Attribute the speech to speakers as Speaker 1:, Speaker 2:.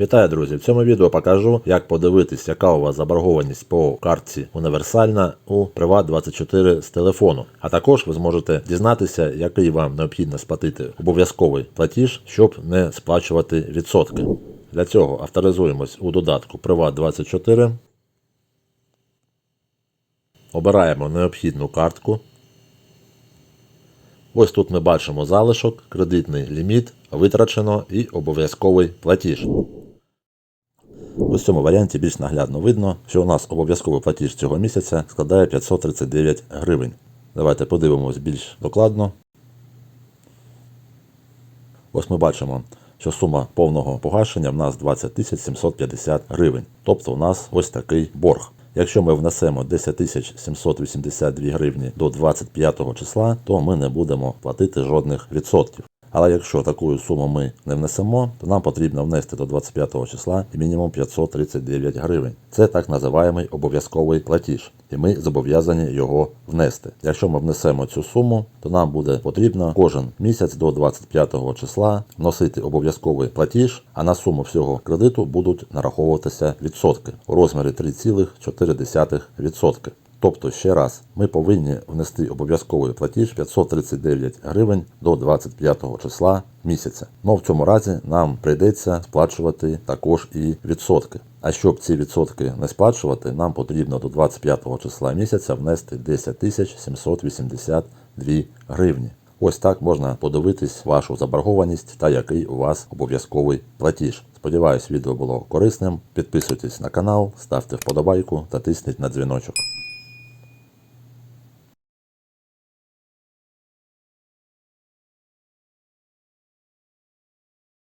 Speaker 1: Вітаю, друзі! В цьому відео покажу, як подивитись, яка у вас заборгованість по картці універсальна у Приват24 з телефону. А також ви зможете дізнатися, який вам необхідно сплатити обов'язковий платіж, щоб не сплачувати відсотки. Для цього авторизуємось у додатку Приват24. Обираємо необхідну картку. Ось тут ми бачимо залишок, кредитний ліміт, витрачено і обов'язковий платіж. У цьому варіанті більш наглядно видно, що у нас обов'язковий платіж цього місяця складає 539 гривень. Давайте подивимось більш докладно. Ось ми бачимо, що сума повного погашення в нас 20 750 гривень. Тобто у нас ось такий борг. Якщо ми внесемо 10 782 гривні до 25 числа, то ми не будемо платити жодних відсотків. Але якщо таку суму ми не внесемо, то нам потрібно внести до 25 числа мінімум 539 гривень. Це так називаємий обов'язковий платіж, і ми зобов'язані його внести. Якщо ми внесемо цю суму, то нам буде потрібно кожен місяць до 25 числа вносити обов'язковий платіж, а на суму всього кредиту будуть нараховуватися відсотки у розмірі 3,4%. Тобто, ще раз, ми повинні внести обов'язковий платіж 539 гривень до 25 числа місяця. Но в цьому разі нам прийдеться сплачувати також і відсотки. А щоб ці відсотки не сплачувати, нам потрібно до 25 числа місяця внести 10 782 гривні. Ось так можна подивитись вашу заборгованість та який у вас обов'язковий платіж. Сподіваюсь, відео було корисним. Підписуйтесь на канал, ставте вподобайку та тисніть на дзвіночок.